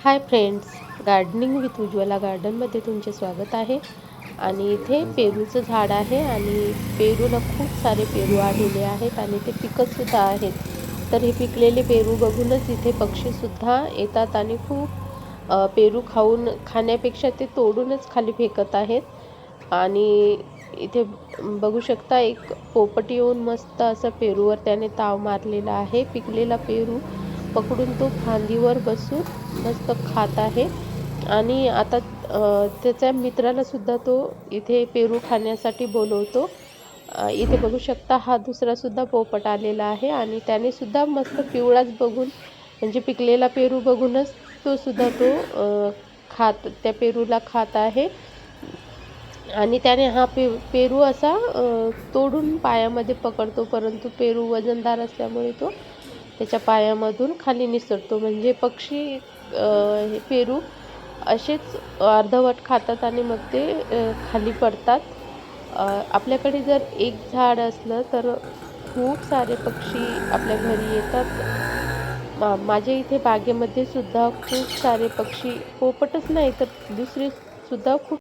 Hi friends gardening with Ujjwala गार्डनमध्ये तुमचे स्वागत आहे. आणि इथे पेरूचं झाड आहे आणि पेरूला खूप सारे पेरू आलेले आहेत आणि ते पिकतसुद्धा आहेत. तर हे पिकलेले पेरू बघूनच इथे पक्षीसुद्धा येतात आणि खूप पेरू खाऊन खाण्यापेक्षा ते तोडूनच खाली फेकत आहेत. आणि इथे बघू शकता एक पोपट येऊन मस्त असं पेरूवर त्याने ताव मारलेला आहे. पिकलेला पेरू पकडून तो फांदीवर बसून मस्त खात आहे. आणि आता त्याच्या मित्रालासुद्धा तो इथे पेरू खाण्यासाठी बोलवतो. इथे बघू शकता हा दुसरासुद्धा पोपट आलेला आहे आणि त्याने सुद्धा मस्त पिवळाच बघून म्हणजे पिकलेला पेरू बघूनच तो सुद्धा तो खात त्या पेरूला खात आहे. आणि त्याने हा पे पेरू असा तोडून पायामध्ये पकडतो परंतु पेरू वजनदार असल्यामुळे तो त्याच्या पायामधून खाली निसटतो म्हणजे पक्षी हे पेरू असेच अर्धवट खातात आणि मग ते खाली पडतात. आपल्याकडे जर एक झाड असलं तर खूप सारे पक्षी आपल्या घरी येतात. मा माझ्या इथे बागेमध्ये सुद्धा खूप सारे पक्षी पोपटच नाही तर दुसरे सुद्धा खूप